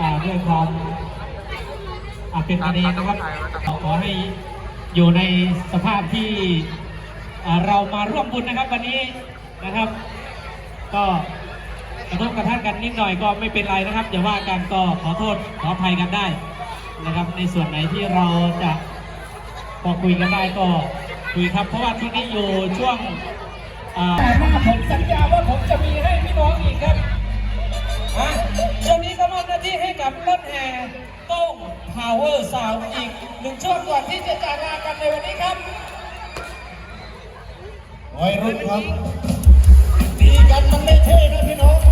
อ่าด้วยความอ่าเป็นกันเองนะครับขอขอให้อยู่ในสภาพที่อ่าเรามาร่วมบุญนะครับวันนี้นะครับ ก็กระทบกระทั่งกันนิดหน่อยก็ไม่เป็นไรนะครับอย่าว่ากันก็ขอโทษขออภัยกันได้นะครับ ในส่วนไหนที่เราจะพอคุยกันได้ก็คุยครับ เพราะว่าช่วงนี้อยู่ช่วงอ่าแต่หน้าผมสัญญาว่าผมจะมีให้พี่น้องอีกครับ ที่ให้กับรถแห่โต้งพาวเวอร์สาวอีกหนึ่งช่วงก่อนที่จะจากลากันในวันนี้ครับวัยรุ่นครับตีกันมันไม่เท่นะพี่น้อง